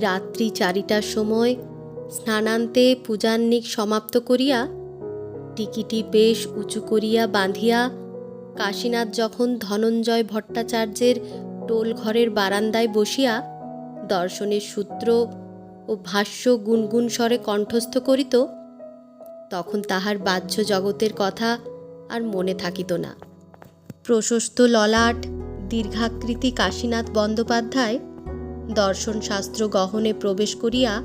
রাত্রি চারিটার সময় স্নানান্তে পূজান্নিক সমাপ্ত করিয়া টিকিটি বেশ উঁচু করিয়া বাঁধিয়া কাশীনাথ যখন ধনঞ্জয় ভট্টাচার্যের টোল ঘরের বারান্দায় বসিয়া দর্শনের সূত্র ও ভাষ্য গুনগুন স্বরে কণ্ঠস্থ করিত, তখন তাহার বাহ্য জগতের কথা আর মনে থাকিত না। প্রশস্ত ললাট, দীর্ঘাকৃতি কাশীনাথ বন্দ্যোপাধ্যায় দর্শনশাস্ত্র গহনে প্রবেশ করিয়া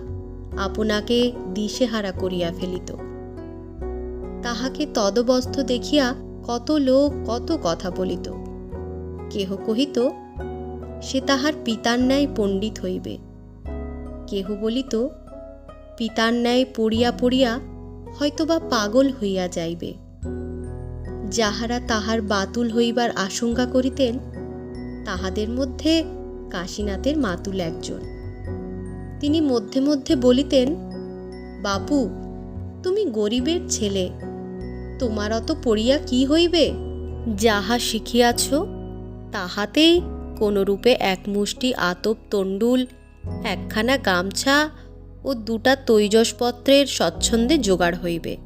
আপনাকে দিশেহারা করিয়া ফেলিত। তাহাকে তদবস্থ দেখিয়া কত লোক কত কথা বলিত। কেহ কহিত, সে তাহার পিতার ন্যায় পণ্ডিত হইবে। কেহ বলিত, পিতার ন্যায় পড়িয়া পড়িয়া হয়তোবা পাগল হইয়া যাইবে। যাহারা তাহার বাতুল হইবার আশঙ্কা করিতেন, তাহাদের মধ্যে কাশীনাথের মাতুল একজন। তিনি মধ্যে মধ্যে বলিতেন, বাপু, তুমি গরিবের ছেলে, তোমার অত পড়িয়া কি হইবে? যাহা শিখিয়াছ, তাহাতেই কোনরূপে এক মুষ্টি আতপ তণ্ডুল, একখানা গামছা ও দুটা তৈজসপত্রের স্বচ্ছন্দে জোগাড় হইবে।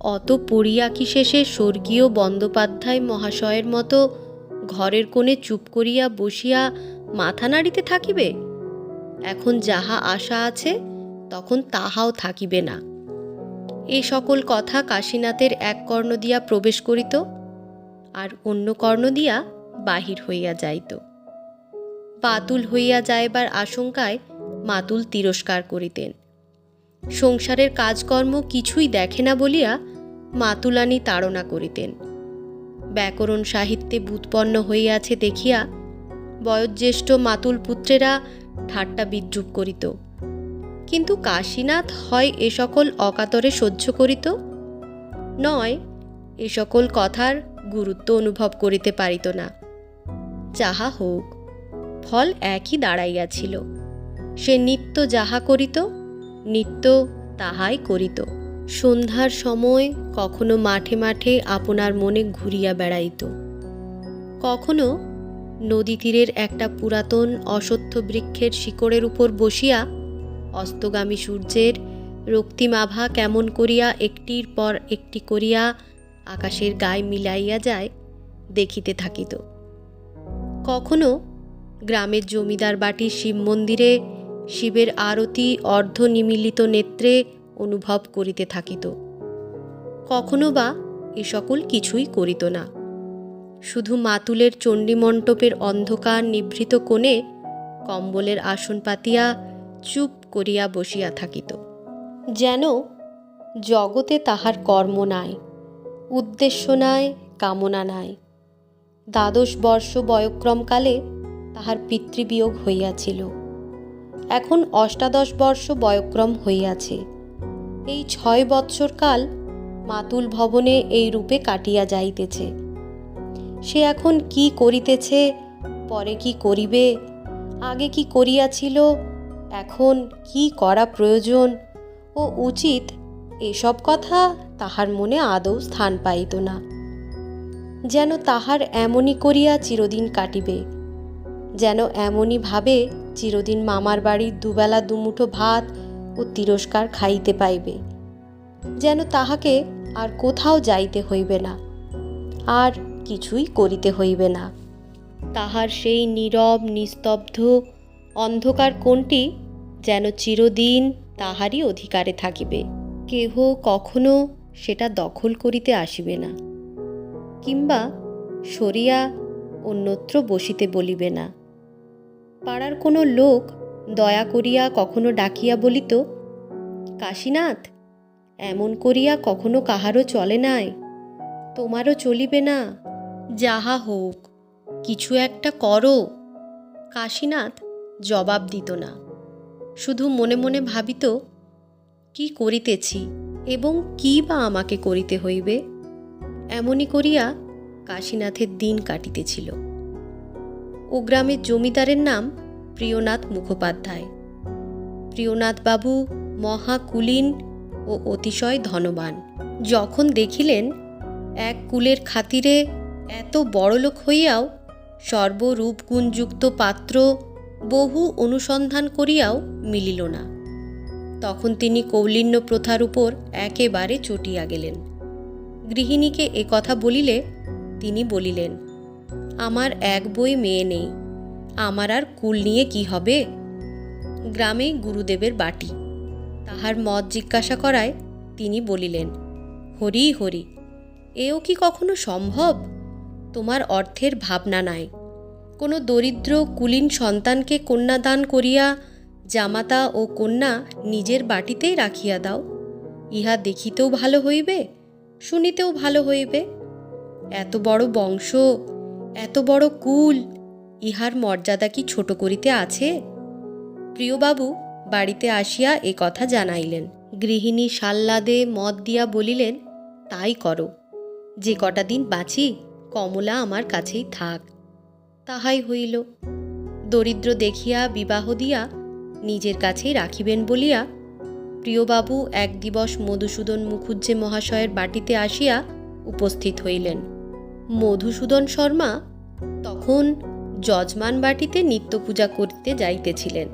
অত পড়িয়া কি শেষে স্বর্গীয় বন্দ্যোপাধ্যায় মহাশয়ের মতো ঘরের কোণে চুপ করিয়া বসিয়া মাথা নাড়িতে থাকিবে? এখন যাহা আশা আছে, তখন তাহাও থাকিবে না। এ সকল কথা কাশীনাথের এক কর্ণ দিয়া প্রবেশ করিত, আর অন্য কর্ণ দিয়া বাহির হইয়া যাইত। বাতুল হইয়া যাইবার আশঙ্কায় মাতুল তিরস্কার করিতেন। সংসারের কাজকর্ম কিছুই দেখে না বলিয়া মাতুলানি তাড়না করিতেন। ব্যাকরণ সাহিত্যে বুৎপন্ন হইয়াছে দেখিয়া বয়োজ্যেষ্ঠ মাতুল পুত্রেরা ঠাট্টা বিদ্রুপ করিত। কিন্তু কাশীনাথ হয় এ সকল অকাতরে সহ্য করিত? নয়, এ সকল কথার গুরুত্ব অনুভব করিতে পারিত না। যাহা হোক, ফল একই দাঁড়াইয়াছিল। সে নিত্য যাহা করিত, নিত্য তাহাই করিত। সন্ধ্যার সময় কখনো মাঠে মাঠে আপনার মনে ঘুরিয়া বেড়াইত। কখনো নদী তীরের একটা পুরাতন অসত্য বৃক্ষের শিকড়ের উপর বসিয়া অস্তগামী সূর্যের রক্তিমাভা কেমন করিয়া একটির পর একটি করিয়া আকাশের গায়ে মিলাইয়া যায়, দেখিতে থাকিত। কখনো গ্রামের জমিদার বাটির শিব মন্দিরে শিবের আরতি অর্ধ নিমিলিত নেত্রে অনুভব করিতে থাকিত। কখনো বা এ সকল কিছুই করিত না। শুধু মাতুলের চণ্ডীমণ্ডপের অন্ধকার নিভৃত কোণে কম্বলের আসন পাতিয়া চুপ করিয়া বসিয়া থাকিত। যেন জগতে তাহার কর্ম নাই, উদ্দেশ্য নাই, কামনা নাই। দ্বাদশ বর্ষ বয়ক্রমকালে তাহার পিতৃবিয়োগ হইয়াছিল। এখন অষ্টাদশ বর্ষ বয়ক্রম হইয়াছে। এই ছয় বৎসর কাল মাতুল ভবনে এই রূপে কাটিয়া যাইতেছে। সে এখন কি করিতেছে? পরে কি করিবে? আগে কি করিয়াছিল? এখন কি করা প্রয়োজন? ও উচিত এসব কথা তাহার মনে আদৌ স্থান পাইত না। যেন তাহার এমনই করিয়া চিরদিন কাটিবে। যেন এমনই ভাবে চিরদিন মামার বাড়ির দুবেলা দুমুঠো ভাত ও তিরস্কার খাইতে পাইবে। যেন তাহাকে আর কোথাও যাইতে হইবে না। আর কিছুই করিতে হইবে না। তাহার সেই নীরব, নিস্তব্ধ, অন্ধকার কোনটি যেন চিরদিন তাহারই অধিকারে থাকিবে। কেহ কখনো সেটা দখল করিতে আসিবে না, কিংবা সরিয়া অন্যত্র বসিতে বলিবে না। পাড়ার কোনো লোক দয়া করিয়া কখনো ডাকিয়া বলিত, কাশীনাথ, এমন করিয়া কখনো কাহারও চলে নাই? তোমারও চলিবে না? যাহা হোক, কিছু একটা করো। কাশীনাথ জবাব দিত না। শুধু মনে মনে ভাবিত, কি করিতেছি এবং কি বা আমাকে করিতে হইবে? এমনই করিয়া কাশীনাথের দিন কাটিতেছিল। ও গ্রামের জমিদারের নাম প্রিয়নাথ মুখোপাধ্যায়। প্রিয়নাথবাবু মহাকুলীন ও অতিশয় ধনবান। যখন দেখিলেন, এক কুলের খাতিরে এত বড়লোক হইয়াও সর্বরূপগুণযুক্ত পাত্র বহু অনুসন্ধান করিয়াও মিলিল না। তখন তিনি কৌলিন্য প্রথার উপর একেবারে চটিয়া গেলেন। গৃহিণীকে এ কথা বলিলে তিনি বলিলেন, আমার এক বই মেয়ে নেই, আমার আর কুল নিয়ে কি হবে? গ্রামে গুরুদেবের বাটি। তাহার মত জিজ্ঞাসা করায় তিনি বলিলেন, হরি হরি, এও কি কখনো সম্ভব? তোমার অর্থের ভাবনা নাই। কোনো দরিদ্র কুলীন সন্তানকে কন্যাদান করিয়া জামাতা ও কন্যা নিজের বাটিতেই রাখিয়া দাও। ইহা দেখিতেও ভালো হইবে, শুনিতেও ভালো হইবে। এত বড় বংশ, এত বড় কুল, ইহার মর্যাদা কি ছোট করিতে আছে? প্রিয়বাবু বাড়িতে আসিয়া এ কথা জানাইলেন। গৃহিণী সাল্লাদে মদ দিয়া বলিলেন, তাই করো। যে কটা দিন বাঁচি কমলা আমার কাছেই থাক। তাহাই হইল। দরিদ্র দেখিয়া বিবাহ দিয়া নিজের কাছেই রাখিবেন বলিয়া প্রিয়বাবু এক দিবস মধুসূদন মুখুজ্জে মহাশয়ের বাটিতে আসিয়া উপস্থিত হইলেন। মধুসূদন শর্মা তখন যজমান বাটিতে নিত্য পূজা করিতে যাইতেছিলেন।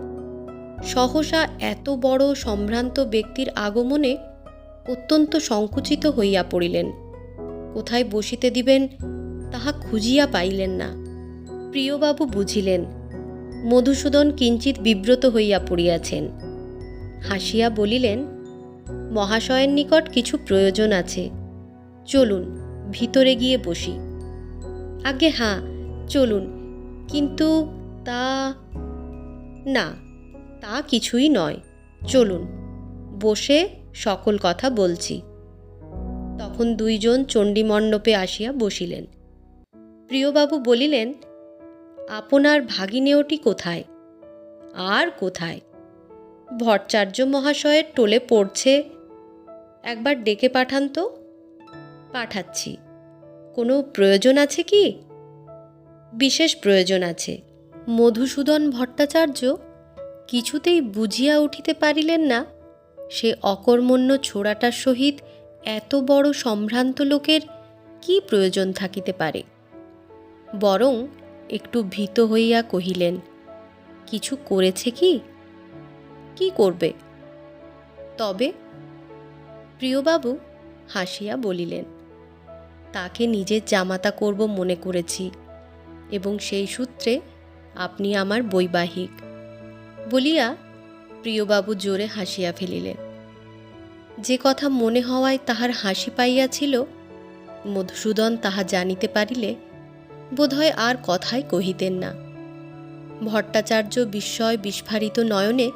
সহসা এত বড় সম্ভ্রান্ত ব্যক্তির আগমনে অত্যন্ত সংকুচিত হইয়া পড়িলেন। কোথায় বসিতে দিবেন তাহা খুঁজিয়া পাইলেন না। প্রিয়বাবু বুঝিলেন, মধুসূদন কিঞ্চিত বিব্রত হইয়া পড়িয়াছেন। হাসিয়া বলিলেন, মহাশয়ের নিকট কিছু প্রয়োজন আছে, চলুন ভিতরে গিয়ে বসি। আগে হাঁ, চলুন, কিন্তু তা, না, তা কিছুই নয়, চলুন, বসে সকল কথা বলছি। তখন দুইজন চণ্ডীমণ্ডপে আসিয়া বসিলেন। প্রিয়বাবু বলিলেন, আপনার ভাগিনেওটি কোথায়? আর কোথায়? ভট্টাচার্য মহাশয়ের টোলে পড়ছে। একবার ডেকে পাঠান তো। পাঠাচ্ছি। কোনো প্রয়োজন আছে কি? বিশেষ প্রয়োজন আছে। মধুসূদন ভট্টাচার্য কিছুতেই বুঝিয়া উঠিতে পারিলেন না। সে অকর্মণ্য ছোড়াটার সহিত এত বড় সম্ভ্রান্ত লোকের কি প্রয়োজন থাকিতে পারে? বরং একটু ভীত হইয়া কহিলেন, কিছু করেছে কি? কি করবে? তবে প্রিয়বাবু হাসিয়া বলিলেন, তাকে নিজের জামাতা করব মনে করেছি এবং সেই সূত্রে আপনি আমার বৈবাহিক বলিয়া প্রিয়বাবু জোরে হাসিয়া ফেলিলেন। যে কথা মনে হওয়ায় তাহার হাসি পাইয়াছিল, মধুসূদন তাহা জানিতে পারিলে বোধহয় আর কথাই কহিতেন না। ভট্টাচার্য বিস্ময় বিস্ফারিত নয়নে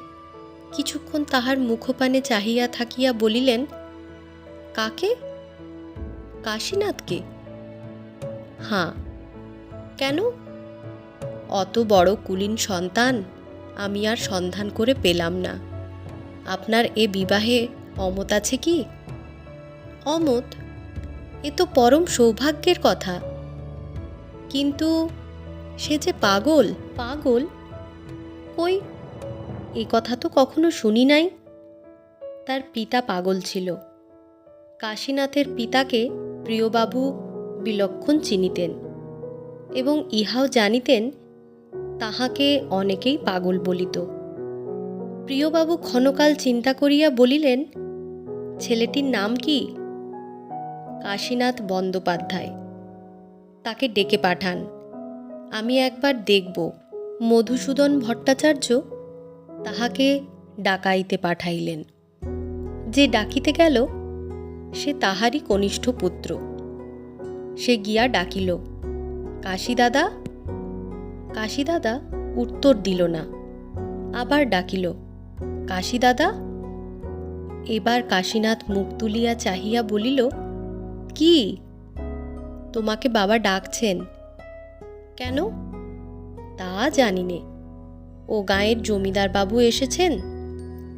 কিছুক্ষণ তাহার মুখপানে চাহিয়া থাকিয়া বলিলেন, কাকে? কাশীনাথকে? হাঁ। কেন? অত বড় কুলীন সন্তান আমি আর সন্ধান করে পেলাম না। আপনার এ বিবাহে অমত আছে কি? অমত? এ তো পরম সৌভাগ্যের কথা। কিন্তু সে যে পাগল। পাগল? কই? এ কথা তো কখনো শুনি নাই। তার পিতা পাগল ছিল। কাশীনাথের পিতাকে প্রিয়বাবু বিলক্ষণ চিনিতেন এবং ইহাও জানিতেন তাহাকে অনেকেই পাগল বলিত। প্রিয়বাবু ক্ষণকাল চিন্তা করিয়া বলিলেন ছেলেটির নাম কি? কাশীনাথ বন্দ্যোপাধ্যায় তাকে ডেকে পাঠান। আমি একবার দেখব, মধুসূদন ভট্টাচার্য? তাহাকে ডাকাইতে পাঠাইলেন। যে ডাকিতে গেল, সে তাহারই কনিষ্ঠ পুত্র। সে গিয়া ডাকিল কাশীদাদা কাশীদাদা উত্তর দিল না। আবার ডাকিল কাশীদাদা এবার কাশীনাথ মুখ তুলিয়া চাহিয়া বলিল, কি? তোমাকে বাবা ডাকছেন। কেন? তা জানি নে ও গাঁয়ের জমিদার বাবু এসেছেন।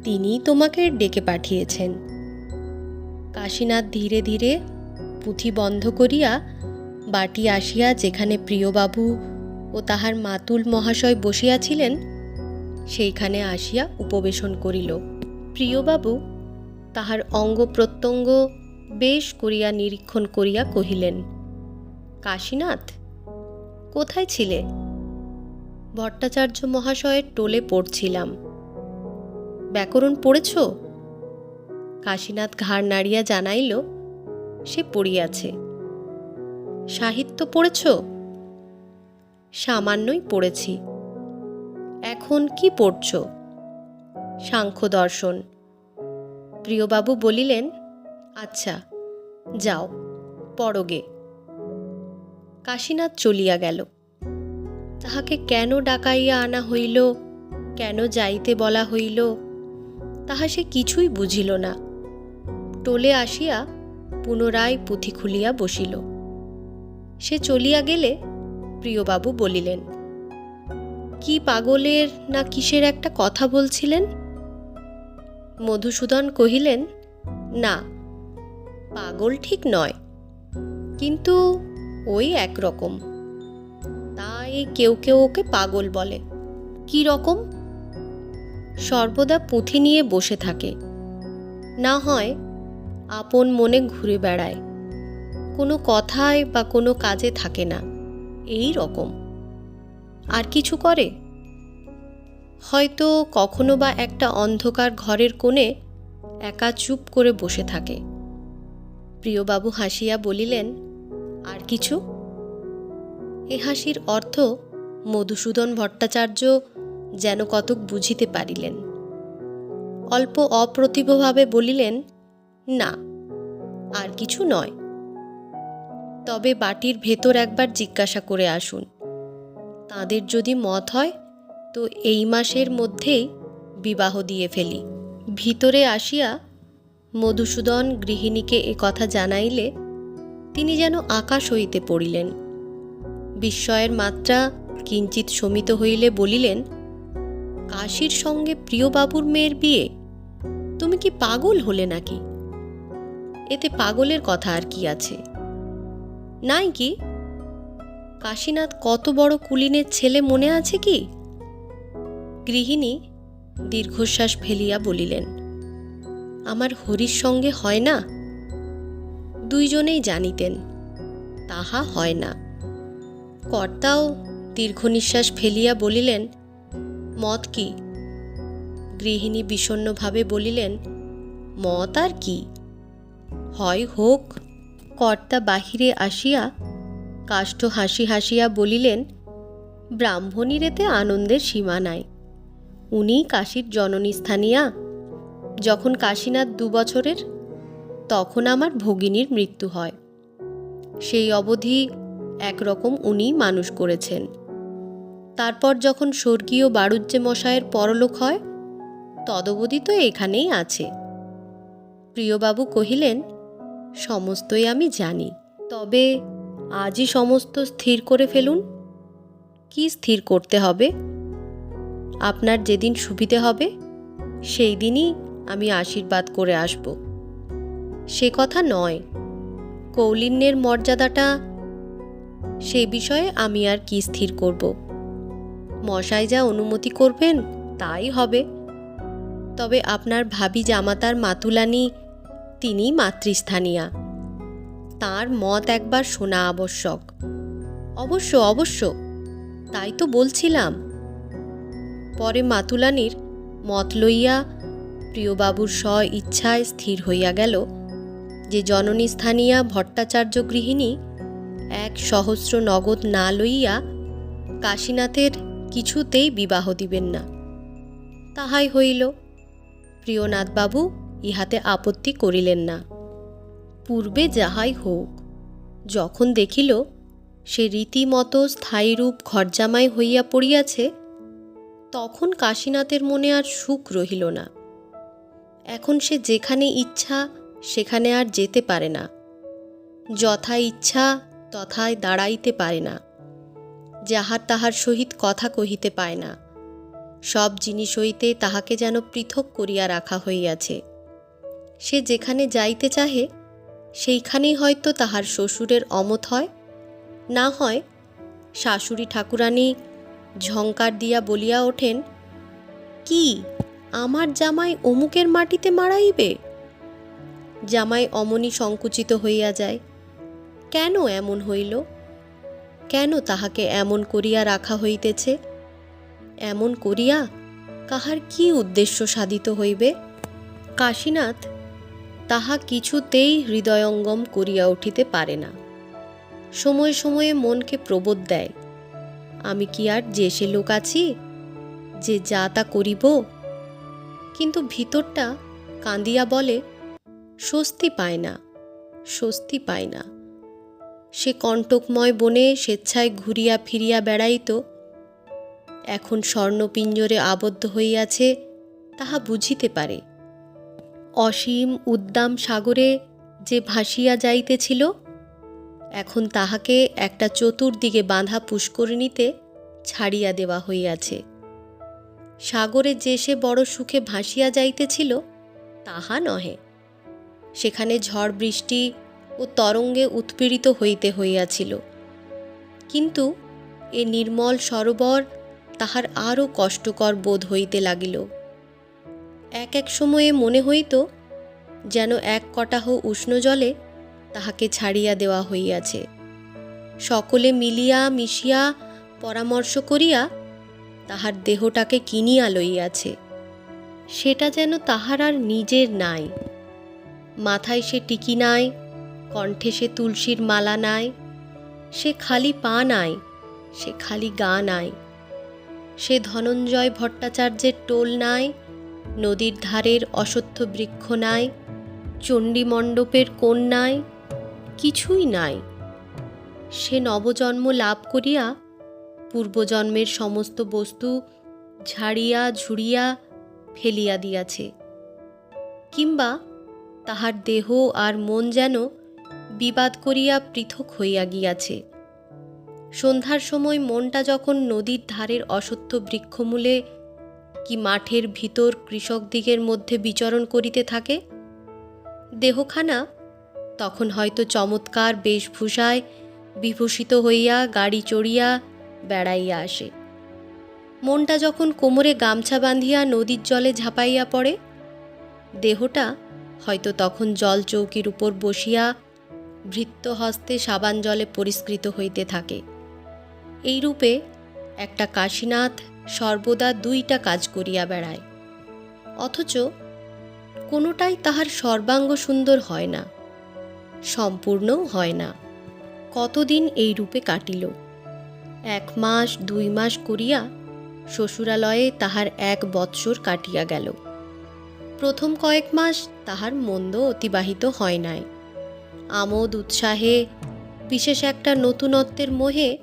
তিনি তোমাকে ডেকে পাঠিয়েছেন। কাশীনাথ ধীরে ধীরে পুঁথি বন্ধ করিয়া বাটি আসিয়া যেখানে প্রিয়বাবু ও তাহার মাতুল মহাশয় বসিয়াছিলেন, সেইখানে আসিয়া উপবেশন করিল। প্রিয়বাবু তাহার অঙ্গ প্রত্যঙ্গ বেশ করিয়া নিরীক্ষণ করিয়া কহিলেন কাশীনাথ? কোথায় ছিলে? ভট্টাচার্য মহাশয়ের টোলে পড়ছিলাম। ব্যাকরণ পড়েছ? কাশীনাথ ঘাড় নাড়িয়া জানাইল, সে পড়িয়াছে। সাহিত্য পড়েছ? সামান্যই পড়েছি। এখন কি পড়ছ? সাংখ্য দর্শন। প্রিয়বাবু বলিলেন আচ্ছা যাও পরগে কাশীনাথ চলিয়া গেল। তাহাকে কেন ডাকাইয়া আনা হইল, কেন যাইতে বলা হইল, তাহা সে কিছুই বুঝিল না। টোলে আসিয়া পুনরায় পুঁথি খুলিয়া বসিল। সে চলিয়া গেলে প্রিয়বাবু বলিলেন, কি পাগলের না কিসের একটা কথা বলছিলেন? মধুসূদন কহিলেন, না, পাগল ঠিক নয়। কিন্তু ওই একরকম। তাই কেউ কেউ ওকে পাগল বলে। কি রকম? সর্বদা পুঁথি নিয়ে বসে থাকে। না হয় আপন মনে ঘুরে বেড়ায়। কোনো কথায় বা কোনো কাজে থাকে না। এই রকম। আর কিছু করে? হয়তো কখনো বা একটা অন্ধকার ঘরের কোণে একা চুপ করে বসে থাকে। প্রিয়বাবু হাসিয়া বলিলেন আর কিছু? এ হাসির অর্থ মধুসূদন ভট্টাচার্য যেন কতক বুঝিতে পারিলেন। অল্প অপ্রতিভভাবে বলিলেন, না, আর কিছু নয়। তবে বাটির ভেতর একবার জিজ্ঞাসা করে আসুন। তাদের যদি মত হয়, তো এই মাসের মধ্যেই বিবাহ দিয়ে ফেলি। ভিতরে আসিয়া মধুসূদন গৃহিণীকে কথা জানাইলে তিনি যেন আকাশ হইতে পড়িলেন। বিস্ময়ের মাত্রা কিঞ্চিত শমিত হইলে বলিলেন, কাশীর সঙ্গে প্রিয়বাবুর মেয়ের বিয়ে? তুমি কি পাগল হলে নাকি? এতে পাগলের কথা আর কি আছে? নাই কি? কাশীনাথ কত বড় কুলিনের ছেলে মনে আছে কি? গৃহিণী দীর্ঘশ্বাস ফেলিয়া বলিলেন, আমার হরির সঙ্গে হয় না? দুইজনেই জানিতেন, তাহা হয় না। কর্তাও দীর্ঘ নিঃশ্বাস ফেলিয়া বলিলেন, মত কি? গৃহিণী বিষণ্নভাবে বলিলেন, মত আর কি? হয় হোক। কর্তা বাহিরে আসিয়া কাষ্ঠ হাসি হাসিয়া বলিলেন ব্রাহ্মণীর এতে আনন্দের সীমা নাই। উনি কাশীর জননী স্থানীয়া। যখন কাশীনাথ দু বছরের তখন আমার ভগিনীর মৃত্যু হয়। সেই অবধি একরকম উনি মানুষ করেছেন। তারপর যখন স্বর্গীয় বাড়ুজ্যে মশায়ের পরলোক হয়, তদবধি তো এখানেই আছে। প্রিয়বাবু কহিলেন, সমস্তই আমি জানি। তবে আজই সমস্ত স্থির করে ফেলুন। কি স্থির করতে হবে? আপনার যেদিন সুবিধে হবে, সেই দিনই আমি আশীর্বাদ করে আসব। সে কথা নয়। কৌলিন্যের মর্যাদাটা, সে বিষয়ে আমি আর কি স্থির করব? মশাই যা অনুমতি করবেন, তাই হবে। তবে আপনার ভাবি জামাতার মাতুলানি তিনি মাতৃস্থানীয়া। তার মত একবার শোনা আবশ্যক। অবশ্য অবশ্য, তাই তো বলছিলাম। পরে মাতুলানির মত লইয়া প্রিয়বাবুর স্ব ইচ্ছায় স্থির হইয়া গেল। যে জননী স্থানীয়া ভট্টাচার্য গৃহিণী এক সহস্র নগদ না লইয়া কাশীনাথের কিছুতেই বিবাহ দিবেন না। তাহাই হইল, প্রিয়নাথবাবু ইহাতে আপত্তি করিলেন না। পূর্বে যাহাই হোক, যখন দেখিল সে রীতিমতো স্থায়ীরূপ ঘরজামাই হইয়া পড়িয়াছে, তখন কাশীনাথের মনে আর সুখ রহিল না। এখন সে যেখানে ইচ্ছা সেখানে আর যেতে পারে না। যথা ইচ্ছা তথায় দাঁড়াইতে পারে না। যাহার তাহার সহিত কথা কহিতে পায় না। সব জিনিস হইতে তাহাকে যেন পৃথক করিয়া রাখা হইয়াছে। সে যেখানে যাইতে চাহে, সেইখানেই হয়তো তাহার শ্বশুরের অমত হয়। না হয় শাশুড়ি ঠাকুরানী ঝঙ্কার দিয়া বলিয়া ওঠেন, কি, আমার জামাই অমুকের মাটিতে মারাইবে জামাই অমনি সংকুচিত হইয়া যায়। কেন এমন হইল? কেন তাহাকে এমন করিয়া রাখা হইতেছে? এমন করিয়া কাহার কি উদ্দেশ্য সাধিত হইবে? কাশীনাথ তাহা কিছুতেই হৃদয়ঙ্গম করিয়া উঠিতে পারে না। সময়ে সময়ে মনকে প্রবোধ দেয়, আমি কি আর যে সে লোক আছি, যে যা তা করিব? কিন্তু ভিতরটা কাঁদিয়া বলে স্বস্তি পায় না, স্বস্তি পায় না। সে কণ্টকময় বনে স্বেচ্ছায় ঘুরিয়া ফিরিয়া বেড়াইত। এখন স্বর্ণপিঞ্জরে আবদ্ধ হইয়াছে, তাহা বুঝিতে পারে। অসীম উদ্দাম সাগরে যে ভাসিয়া যাইতেছিল, এখন তাহাকে একটা চতুর্দিকে বাঁধা পুষ্করিণীতে ছাড়িয়া দেওয়া হইয়াছে। সাগরে যে সে বড় সুখে ভাসিয়া যাইতেছিল, তাহা নহে। সেখানে ঝড় বৃষ্টি ও তরঙ্গে উৎপীড়িত হইতে হইয়াছিল। কিন্তু এ নির্মল সরোবর তাহার আরও কষ্টকর বোধ হইতে লাগিল। এক এক সময়ে মনে হইত যেন এক কটাহ উষ্ণ জলে তাহাকে ছাড়িয়া দেওয়া হইয়াছে। সকলে মিলিয়া মিশিয়া পরামর্শ করিয়া তাহার দেহটাকে কিনিয়া লইয়াছে। সেটা যেন তাহার আর নিজের নাই। মাথায় সে টিকি নাই, কণ্ঠে সে তুলসীর মালা নাই, সে খালি পা নাই, সে খালি গা নাই। সে ধনঞ্জয় ভট্টাচার্যের টোল নাই, নদীর ধারের অসত্য বৃক্ষ নাই চণ্ডীমণ্ডপের কোণ নাই, কিছুই নাই। সে নবজন্ম লাভ করিয়া, পূর্বজন্মের সমস্ত বস্তু ঝাড়িয়া, ঝুড়িয়া ফেলিয়া দিয়াছে। কিংবা তাহার দেহ আর মন যেন বিবাদ করিয়া পৃথক হইয়া গিয়াছে। সন্ধ্যার সময় মনটা যখন নদীর ধারের অসত্য বৃক্ষমূলে কি মাঠের ভিতর কৃষকদিগের মধ্যে বিচরণ করিতে থাকে? দেহখানা তখন হয়তো চমৎকার বেশভূষায় বিভূষিত হইয়া গাড়ি চড়িয়া বেড়াইয়া আসে। মনটা যখন কোমরে গামছা বাঁধিয়া নদীর জলে ঝাঁপাইয়া পড়ে, দেহটা হয়তো তখন জল চৌকির উপর বসিয়া ভৃত্য হস্তে সাবান জলে পরিষ্কৃত হইতে থাকে। এই রূপে একটা কাশীনাথ সর্বদা দুইটা কাজ করিয়া বেড়ায়। অথচ কোনোটাই তাহার সর্বাঙ্গ সুন্দর হয় না, সম্পূর্ণও হয় না। কতদিন এই রূপে কাটিল? এক মাস, দুই মাস করিয়া শ্বশুরালয়ে তাহার এক বৎসর কাটিয়া গেল। প্রথম কয়েক মাস তাহার মন্দ অতিবাহিত হয় নাই। আমোদ উৎসাহে, বিশেষ একটা নতুনত্বের মোহে,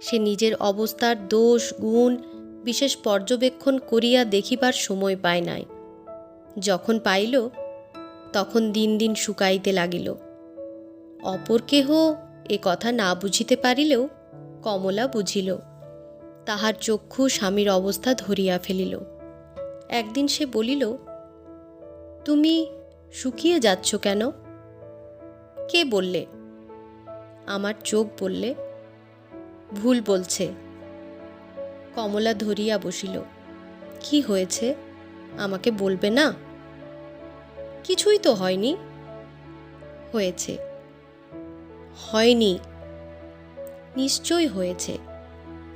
সে নিজের অবস্থার দোষ, গুণ, বিশেষ পর্যবেক্ষণ করিয়া দেখিবার সময় পায় নাই। যখন পাইল, তখন দিন দিন শুকাইতে লাগিল। অপর কেহ এ কথা না বুঝিতে পারিলেও কমলা বুঝিল। তাহার চক্ষু স্বামীর অবস্থা ধরিয়া ফেলিল। একদিন সে বলিল তুমি শুকিয়ে যাচ্ছ কেন? কে বললে? আমার চোখ বললে। ভুল বলছে। কমলা ধরিয়া বসিল। কি হয়েছে? আমাকে বলবে না? কিছুই তো হয়নি। হয়েছে। হয়নি। নিশ্চয় হয়েছে।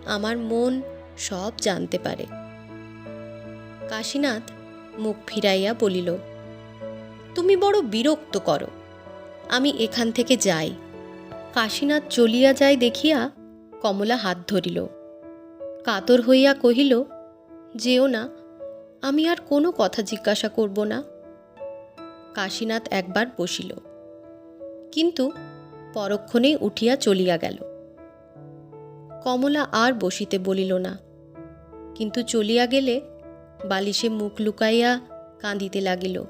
আমার মন সব জানতে পারে। কাশীনাথ মুখ ফিরাইয়া বলিল তুমি বড় বিরক্ত করো। আমি এখান থেকে যাই। কাশীনাথ চলিয়া যায় দেখিয়া কমলা হাত ধরিল। কাতর হইয়া কহিল, যেও না, আমি আর কোনো কথা জিজ্ঞাসা করব না। কাশীনাথ একবার বসিল। কিন্তু পরক্ষণেই উঠিয়া চলিয়া গেল। কমলা আর বসিতে বলিল না, কিন্তু চলিয়া গেলে বালিশে মুখ লুকাইয়া কাঁদিতে লাগিল।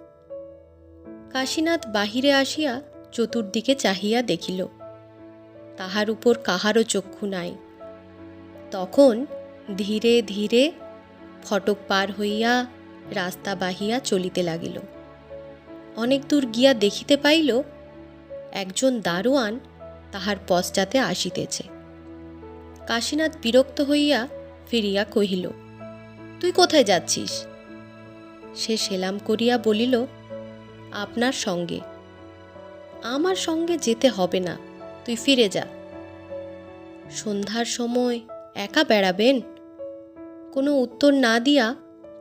কাশীনাথ বাহিরে আসিয়া চতুর্দিকে চাহিয়া দেখিল, তাহার উপর কাহারও চক্ষু নাই। তখন ধীরে ধীরে ফটক পার হইয়া রাস্তা বাহিয়া চলিতে লাগিল। অনেক দূর গিয়া দেখিতে পাইল, একজন দারোয়ান তাহার পশ্চাতে আসিতেছে। কাশীনাথ বিরক্ত হইয়া ফিরিয়া কহিল, তুই কোথায় যাচ্ছিস? সে সেলাম করিয়া বলিল আপনার সঙ্গে। আমার সঙ্গে যেতে হবে না, তুই ফিরে যা। সন্ধ্যার সময় একা বেড়াবেন? কোনো উত্তর না দিয়া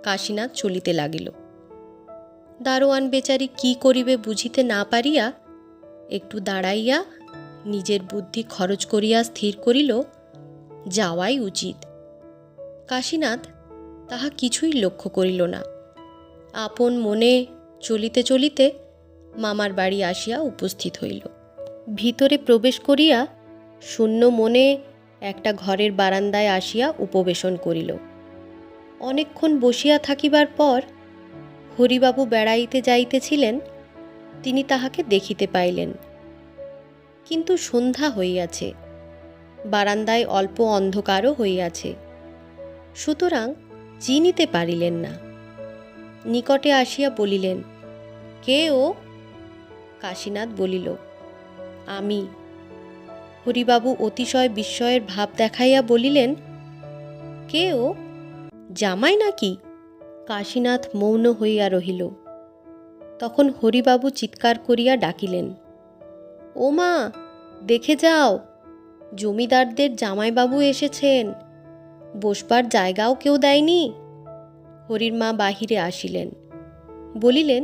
কাশীনাথ চলিতে লাগিল। দারোয়ান বেচারি কি করিবে বুঝিতে না পারিয়া একটু দাঁড়াইয়া নিজের বুদ্ধি খরচ করিয়া স্থির করিল, যাওয়াই উচিত। কাশীনাথ তাহা কিছুই লক্ষ্য করিল না। আপন মনে চলিতে চলিতে মামার বাড়ি আসিয়া উপস্থিত হইল। ভিতরে প্রবেশ করিয়া শূন্য মনে একটা ঘরের বারান্দায় আসিয়া উপবেশন করিল। অনেকক্ষণ বসিয়া থাকিবার পর হরিবাবু বেড়াইতে যাইতেছিলেন, তিনি তাহাকে দেখিতে পাইলেন। কিন্তু সন্ধ্যা হইয়াছে, বারান্দায় অল্প অন্ধকারও হইয়াছে। সুতরাং চিনিতে পারিলেন না। নিকটে আসিয়া বলিলেন কে ও কাশীনাথ বলিল, আমি। হরিবাবু অতিশয় বিস্ময়ের ভাব দেখাইয়া বলিলেন কে ও জামাই নাকি? কাশীনাথ মৌন হইয়া রহিল। তখন হরিবাবু চিৎকার করিয়া ডাকিলেন ও মা দেখে যাও, জমিদারদের জামাইবাবু এসেছেন। বসবার জায়গাও কেউ দেয়নি। হরির মা বাহিরে আসিলেন, বলিলেন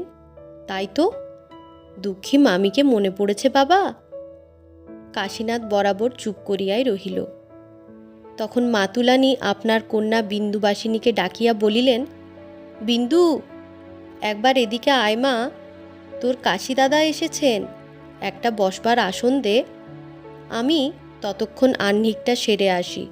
তাই তো? দুঃখী মামিকে মনে পড়েছে বাবা? কাশীনাথ বরাবর চুপ করিয়াই রহিল। তখন মাতুলানি আপনার কন্যা বিন্দুবাসিনীকে ডাকিয়া বলিলেন, বিন্দু, একবার এদিকে আয় মা। তোর কাশি দাদা এসেছেন। একটা বসবার আসন দে। আমি ততক্ষণ আহ্নিকটা সেরে আসি।